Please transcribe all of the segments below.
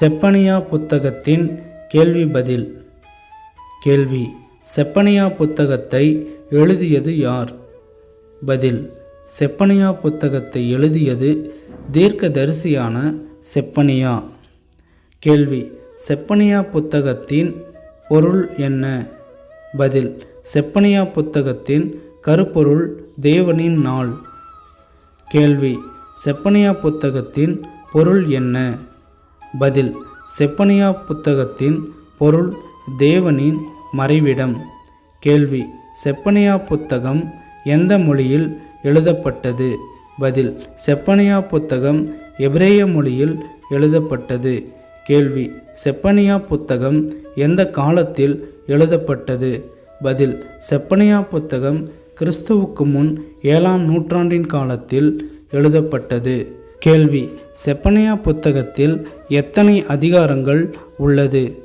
செப்பனியா புத்தகத்தின் கேள்வி பதில். கேள்வி செப்பனியா புத்தகத்தை எழுதியது யார்? பதில் செப்பனியா புத்தகத்தை எழுதியது தீர்க்கதரிசியான செப்பனியா. கேள்வி செப்பனியா புத்தகத்தின் பொருள் என்ன? பதில் செப்பனியா புத்தகத்தின் கருப்பொருள் தேவனின் நாள். கேள்வி செப்பனியா புத்தகத்தின் பொருள் என்ன? பதில் செப்பனியா புத்தகத்தின் பொருள் தேவனின் மறைவிடம். கேள்வி செப்பனியா புத்தகம் எந்த மொழியில் எழுதப்பட்டது? பதில் செப்பனியா புத்தகம் எபிரேய மொழியில் எழுதப்பட்டது. கேள்வி செப்பனியா புத்தகம் எந்த காலத்தில் எழுதப்பட்டது? பதில் செப்பனியா புத்தகம் கிறிஸ்துவுக்கு முன் ஏழாம் நூற்றாண்டின் காலத்தில் எழுதப்பட்டது. கேள்வி. செப்பனையா புத்தகத்தில் எத்தனை அதிகாரங்கள் உள்ளது?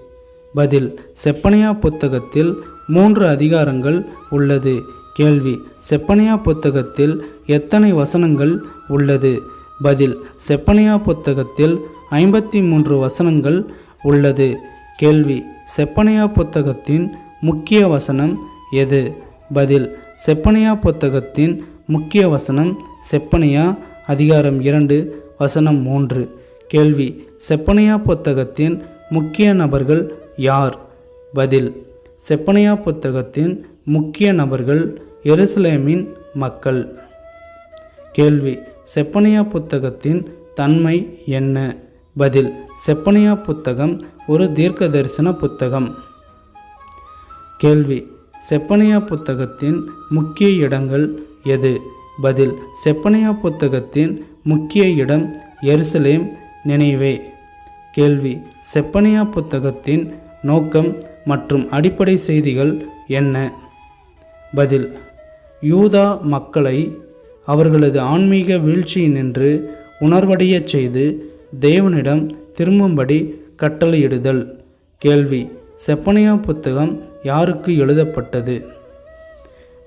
பதில். செப்பனையா புத்தகத்தில் மூன்று அதிகாரங்கள் உள்ளது. கேள்வி. செப்பனியா புத்தகத்தில் எத்தனை வசனங்கள் உள்ளது? பதில். செப்பனியா புத்தகத்தில் ஐம்பத்தி மூன்று வசனங்கள் உள்ளது. கேள்வி. செப்பனையா புத்தகத்தின் முக்கிய வசனம் எது? பதில். செப்பனியா புத்தகத்தின் முக்கிய வசனம் செப்பனியா அதிகாரம் இரண்டு வசனம் மூன்று. கேள்வி செப்பனையா புத்தகத்தின் முக்கிய நபர்கள் யார்? பதில் செப்பனியா புத்தகத்தின் முக்கிய நபர்கள் எருசலேமின் மக்கள். கேள்வி செப்பனியா புத்தகத்தின் தன்மை என்ன? பதில் செப்பனியா புத்தகம் ஒரு தீர்க்க தரிசன புத்தகம். கேள்வி செப்பனியா புத்தகத்தின் முக்கிய இடங்கள் எது? பதில் செப்பனையா புத்தகத்தின் முக்கிய இடம் எருசலேம் நினைவே. கேள்வி செப்பனையா புத்தகத்தின் நோக்கம் மற்றும் அடிப்படை செய்திகள் என்ன? பதில் யூதா மக்களை அவர்களது ஆன்மீக வீழ்ச்சியினின்று உணர்வடையச் செய்து தேவனிடம் திரும்பும்படி கட்டளையிடுதல். கேள்வி செப்பனையா புத்தகம் யாருக்கு எழுதப்பட்டது?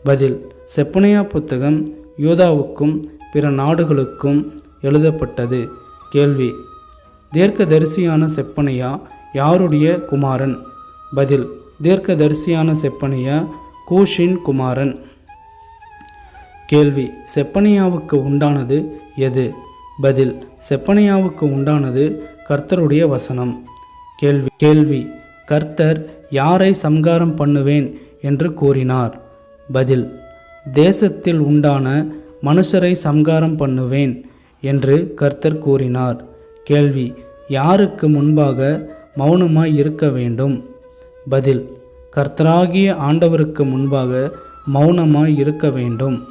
பதில் செப்பனையா புத்தகம் யூதாவுக்கும் பிற நாடுகளுக்கும் எழுதப்பட்டது. கேள்வி. தீர்க்கதரிசியான செப்பனியா யாருடைய குமாரன்? பதில். தீர்க்கதரிசியான செப்பனியா கூஷின் குமாரன். கேள்வி. செப்பனியாவுக்கு உண்டானது எது? பதில். செப்பனியாவுக்கு உண்டானது கர்த்தருடைய வசனம். கேள்வி. கேள்வி. கர்த்தர் யாரை சம்காரம் பண்ணுவேன் என்று கூறினார்? பதில். தேசத்தில் உண்டான மனுஷரை சம்காரம் பண்ணுவேன் என்று கர்த்தர் கூறினார். கேள்வி யாருக்கு முன்பாக மௌனமாய் இருக்க வேண்டும்? பதில் கர்த்தராகிய ஆண்டவருக்கு முன்பாக மௌனமாய் இருக்க வேண்டும்.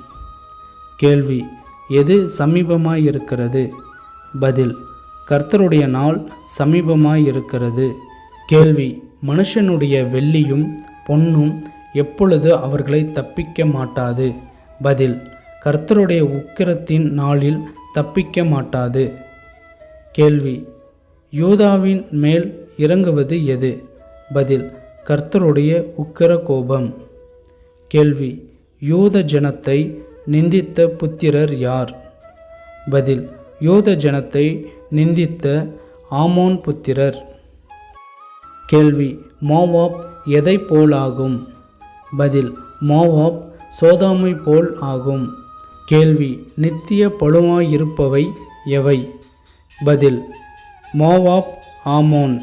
கேள்வி எது சமீபமாய் இருக்கிறது? பதில் கர்த்தருடைய நாள் சமீபமாய் இருக்கிறது. கேள்வி மனுஷனுடைய வெள்ளியும் பொன்னும் எப்பொழுது அவர்களை தப்பிக்க மாட்டாது? பதில் கர்த்தருடைய உக்கிரத்தின் நாளில் தப்பிக்க மாட்டாது. கேள்வி யூதாவின் மேல் இறங்குவது எது? பதில் கர்த்தருடைய உக்கிர கோபம். கேள்வி யூத ஜனத்தை நிந்தித்த புத்திரர் யார்? பதில் யூத ஜனத்தை நிந்தித்த ஆமோன் புத்திரர். கேள்வி மோவாப் எதை போலாகும்? பதில் மோவாப் சோதாமை போல் ஆகும். கேள்வி நித்திய பழுவாயிருப்பவை எவை? பதில் மோவாப் ஆமோன்.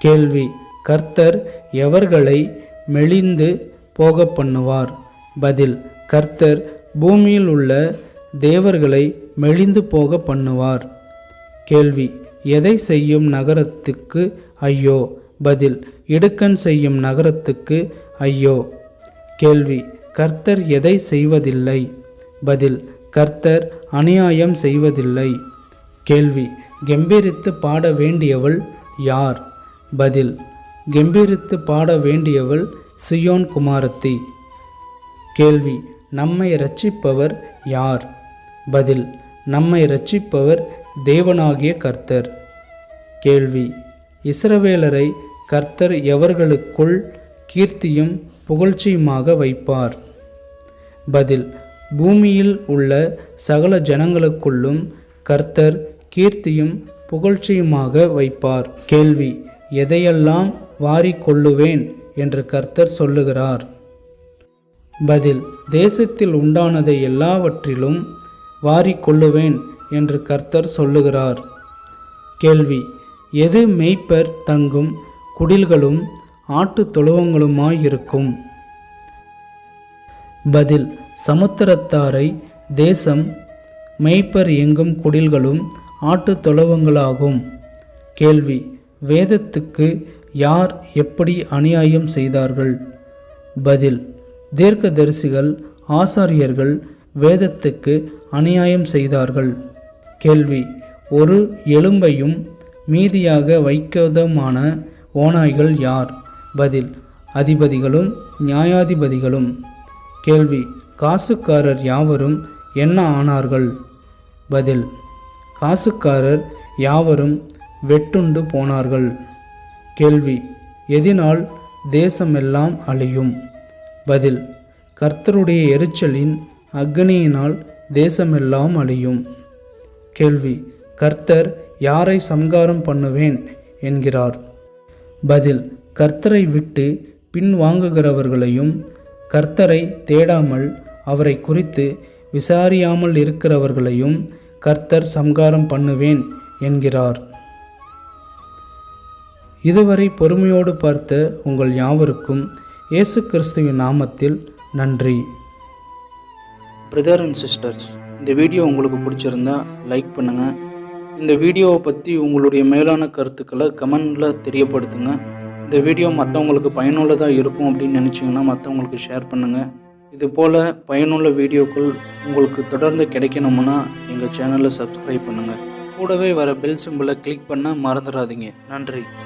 கேள்வி கர்த்தர் எவர்களை மெலிந்து போக பண்ணுவார்? பதில் கர்த்தர் பூமியில் உள்ள தேவர்களை மெலிந்து போக பண்ணுவார். கேள்வி எதை செய்யும் நகரத்துக்கு ஐயோ? பதில் இடுக்கண் செய்யும் நகரத்துக்கு ஐயோ? கேள்வி. கர்த்தர் எதை செய்வதில்லை? பதில். கர்த்தர் அநியாயம் செய்வதில்லை. கேள்வி. கம்பீரித்து பாட வேண்டியவள் யார்? பதில். கம்பீரித்து பாட வேண்டியவள் சியோன் குமாரத்தி. கேள்வி. நம்மை ரட்சிப்பவர் யார்? பதில். நம்மை ரட்சிப்பவர் தேவனாகிய கர்த்தர். கேள்வி. இஸ்ரவேலரை கர்த்தர் எவர்களுக்குள் கீர்த்தியும் புகழ்ச்சியுமாக வைப்பார். பதில் பூமியில் உள்ள சகல ஜனங்களுக்குள்ளும் கர்த்தர் கீர்த்தியும் புகழ்ச்சியுமாக வைப்பார். கேள்வி எதையெல்லாம் வாரி கொள்ளுவேன் என்று கர்த்தர் சொல்லுகிறார். பதில் தேசத்தில் உண்டானதை எல்லாவற்றிலும் வாரி கொள்ளுவேன் என்று கர்த்தர் சொல்லுகிறார். கேள்வி எது மெய்ப்பர் தங்கும் குடில்களும் ஆட்டுத் தொழுவங்களுமாயிருக்கும். பதில் சமுத்திரத்தாரை தேசம் மெய்ப்பர் எங்கும் குடில்களும் ஆட்டுத் தொழுவங்களாகும். கேள்வி வேதத்துக்கு யார் எப்படி அநியாயம் செய்தார்கள்? பதில் தீர்க்கதரிசிகள் ஆசாரியர்கள் வேதத்துக்கு அநியாயம் செய்தார்கள். கேள்வி ஒரு எலும்பையும் மீதியாக வைக்கதமான ஓநாய்கள் யார்? பதில் அதிபதிகளும் நியாயாதிபதிகளும். கேள்வி காசுக்காரர் யாவரும் என்ன ஆனார்கள்? பதில் காசுக்காரர் யாவரும் வெட்டுண்டு போனார்கள். கேள்வி எதினால் தேசமெல்லாம் அழியும்? பதில் கர்த்தருடைய எரிச்சலின் அக்னியினால் தேசமெல்லாம் அழியும். கேள்வி கர்த்தர் யாரை சம்காரம் பண்ணுவேன்? என்கிறார். பதில் கர்த்தரை விட்டு பின்வாங்குகிறவர்களையும் கர்த்தரை தேடாமல் அவரை குறித்து விசாரியாமல் இருக்கிறவர்களையும் கர்த்தர் சம்காரம் பண்ணுவேன் என்கிறார். இதுவரை பொறுமையோடு பார்த்த உங்கள் யாவருக்கும் இயேசு கிறிஸ்துவின் நாமத்தில் நன்றி. பிரதர் அண்ட் சிஸ்டர்ஸ் இந்த வீடியோ உங்களுக்கு பிடிச்சிருந்தா லைக் பண்ணுங்கள் இந்த வீடியோவை பற்றி உங்களுடைய மேலான கருத்துக்களை கமெண்டில் தெரியப்படுத்துங்க. இந்த வீடியோ மற்றவங்களுக்கு பயனுள்ளதாக இருக்கும் அப்படின்னு நினச்சிங்கன்னா மற்றவங்களுக்கு ஷேர் பண்ணுங்கள் இது போல் பயனுள்ள வீடியோக்கள் உங்களுக்கு தொடர்ந்து கிடைக்கணும்னா எங்கள் சேனலை சப்ஸ்கிரைப் பண்ணுங்கள் கூடவே வர பெல் சிம்பிளை கிளிக் பண்ண மறந்துடாதீங்க. நன்றி.